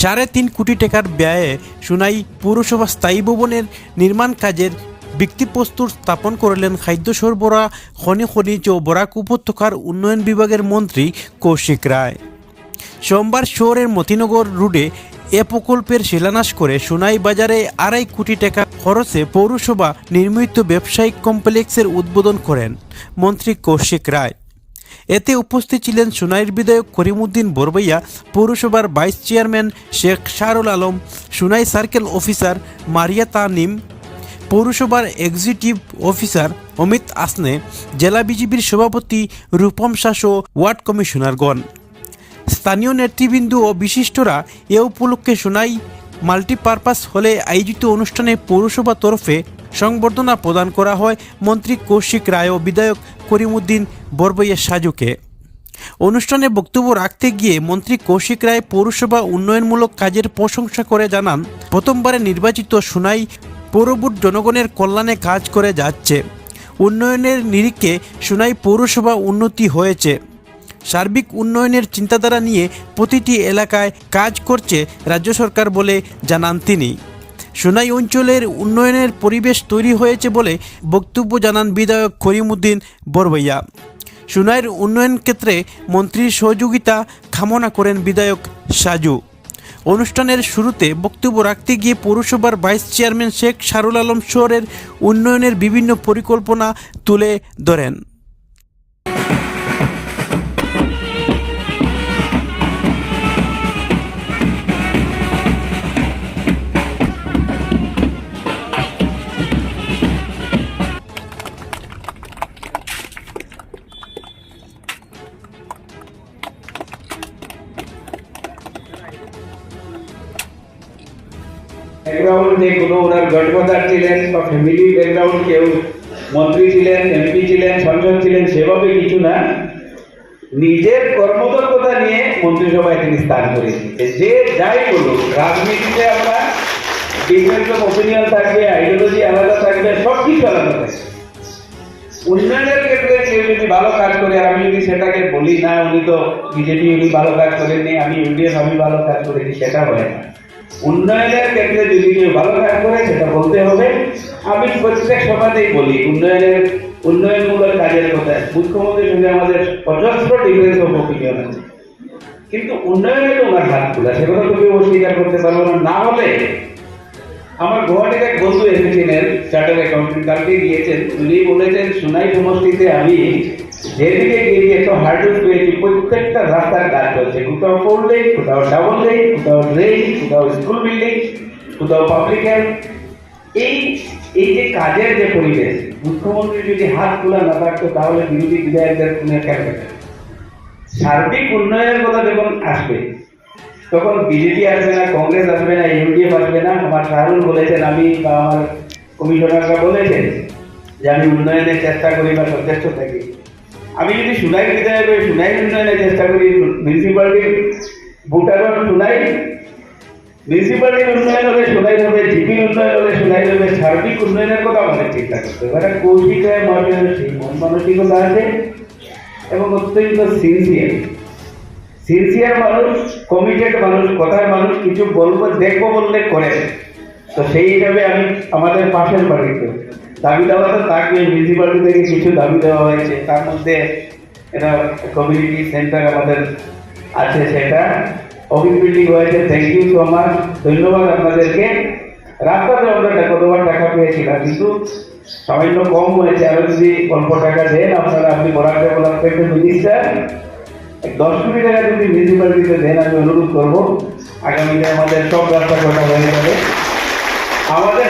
সাড়ে তিন কোটি টাকার ব্যয়ে সুনাই পৌরসভা স্থায়ী ভবনের নির্মাণ কাজের ভিত্তিপ্রস্তর স্থাপন করলেন খাদ্য সরবরাহ, খনি, খনিজ ও বরাক উপত্যকার উন্নয়ন বিভাগের মন্ত্রী কৌশিক রায়। সোমবার শহরের মতিনগর রোডে এ প্রকল্পের শিলান্যাস করে সোনাই বাজারে আড়াই কোটি টাকা খরচে পৌরসভা নির্মিত ব্যবসায়িক কমপ্লেক্সের উদ্বোধন করেন মন্ত্রী কৌশিক রায়। এতে উপস্থিত ছিলেন সোনাইয়ের বিধায়ক করিমুদ্দিন বরবইয়া, পৌরসভার vice chairman Sheikh Shahrul Alam, Sonai circle officer Maria Tanim, পৌরসভার এক্সিকিউটিভ অফিসার অমিত আসনে, জেলা বিজেপির সভাপতি রূপম শাস ও ওয়ার্ড কমিশনারগণ। স্থানীয় নেতৃবৃন্দ ও বিশিষ্টরা এ উপলক্ষে শোনাই মাল্টিপারপাস হলে আয়োজিত অনুষ্ঠানে পৌরসভা তরফে সংবর্ধনা প্রদান করা হয় মন্ত্রী কৌশিক রায় ও বিধায়ক করিমুদ্দিন বরবইয়া সাজুকে। অনুষ্ঠানে বক্তব্য রাখতে গিয়ে মন্ত্রী কৌশিক রায় পৌরসভা উন্নয়নমূলক কাজের প্রশংসা করে জানান প্রথমবারে নির্বাচিত সোনাই পৌরবোর্ড জনগণের কল্যাণে কাজ করে যাচ্ছে। উন্নয়নের নিরিখে সোনাই পৌরসভা উন্নতি হয়েছে। সার্বিক উন্নয়নের চিন্তাধারা নিয়ে প্রতিটি এলাকায় কাজ করছে রাজ্য সরকার বলে জানান তিনি। সোনাই অঞ্চলের উন্নয়নের পরিবেশ তৈরি হয়েছে বলে বক্তব্য জানান বিধায়ক করিমুদ্দিন বরবইয়া। সোনাইয়ের উন্নয়ন ক্ষেত্রে মন্ত্রীর সহযোগিতা কামনা করেন বিধায়ক সাজু। অনুষ্ঠানের শুরুতে বক্তব্য রাখতে গিয়ে পৌরসভার ভাইস চেয়ারম্যান শেখ শারুল আলম শহরের উন্নয়নের বিভিন্ন পরিকল্পনা তুলে ধরেন। ব্যাকগ্রাউন্ড কোনো ওনার গডফাদার ছিলেন বা ফ্যামিলি ব্যাকগ্রাউন্ড কেউ, মন্ত্রী ছিলেন এমপি ছিলেন সংসদ ছিলেন, সেভাবে কিছু না। নিজের কর্মদক্ষতা নিয়ে মন্ত্রিসভায় তিনি স্থান করেছেন যে যাই বলুক, রাজনীতিতে আমরা ডিফারেন্স অফ ওপিনিয়ন থাকবে আইডিওলজি আলাদা থাকবে সব কিছু আলাদা থাকবে। উন্নয়নের ক্ষেত্রে কেউ যদি ভালো কাজ করে, আর আমি যদি সেটাকে বলি না, উনি তো বিজেপি উনি ভালো কাজ করেননি, আমি ইউডিএফ আমি ভালো কাজ করেছি, সেটা হয় না। উন্নয়নের ক্ষেত্রে যদি কেউ ভালো কাজ করে, সেটা বলতে হবে। আমি প্রত্যেক সভাতেই বলি, উন্নয়নের, উন্নয়নমূলক কাজের কথা। মুখ্যমন্ত্রীর সঙ্গে আমাদের অজস্র ডিফারেন্স অফ ওপিনিয়ন আছে কিন্তু উন্নয়নে তো ওনার হাত খোলা সে কথা তো কেউ অস্বীকার করতে পারব না। না হলে আমার গুয়াহাটির এক বন্ধু এসেছিলেন চার্টার অ্যাকাউন্টেন্ট কালকে গিয়েছেন। উনি বলেছেন সোনাই সমষ্টিতে আমি যেদিকে গিয়ে এত হার্ডুল পেয়েছি প্রত্যেকটা রাস্তার কাজ চলছে। কোথাও ফোর লেন কোথাও ডাবল লেন কোথাও ড্রেন কোথাও স্কুল বিল্ডিং কোথাও পাবলিক এই এই যে কাজের যে পরিবেশ, মুখ্যমন্ত্রী যদি হাত খোলা না থাকতো, তাহলে বিরোধী বিধায়কদের কোনো কেন সার্বিক উন্নয়নের কথা যখন আসবে, তখন বিজেপি আসবে না, কংগ্রেস আসবে না ইউডিএফ আসবে না। আমার শাহরুল বলেছেন আমি বা আমার কমিশনাররা বলেছেন যে আমি উন্নয়নের চেষ্টা করি বা সচেষ্ট থাকি। আমি যদি সুনাই বিধায়ক হয়ে সুনাই উন্নয়নের চেষ্টা করি মিউনিসিপ্যালিটির ভোটারন সুনাই মিউনিসিপ্যালিটির উন্নয়ন হলে সোনাই হবে জিপির উন্নয়ন হলে সোনাই হবে সার্বিক উন্নয়নের কথা আমাদের চিন্তা করতে হবে এবার কৌশিক রায় মহাশয়ের সেই মন মানসিকতা আছে। এবং অত্যন্ত সিনসিয়ার সিনসিয়ার মানুষ কমিটেড মানুষ কথার মানুষ, কিছু বলব, দেখব বললে করে তো সেই হিসাবে আমি আমাদের পাশের বাড়িতে দাবি দেওয়া তো তাকে মিউনিসিপ্যালিটি থেকে কিছু দাবি দেওয়া হয়েছে? তার মধ্যে এটা কমিউনিটি সেন্টার আমাদের আছে সেটা। অফিস বিল্ডিং হয়েছে থ্যাংক ইউ সো মাচ ধন্যবাদ আপনাদেরকে। রাস্তাতে আমরা কতবার টাকা পেয়েছিলাম, কিন্তু সামান্য কম হয়েছে। আরও যদি অল্প টাকা দেন, আপনারা আপনি বরাক ডেভেলপমেন্টের মিনিস্টার দশ কোটি টাকা যদি মিউনিসিপ্যালিটিতে দেন, আমি অনুরোধ করব, আগামীতে আমাদের সব রাস্তা কটা হয়ে যাবে। আমাদের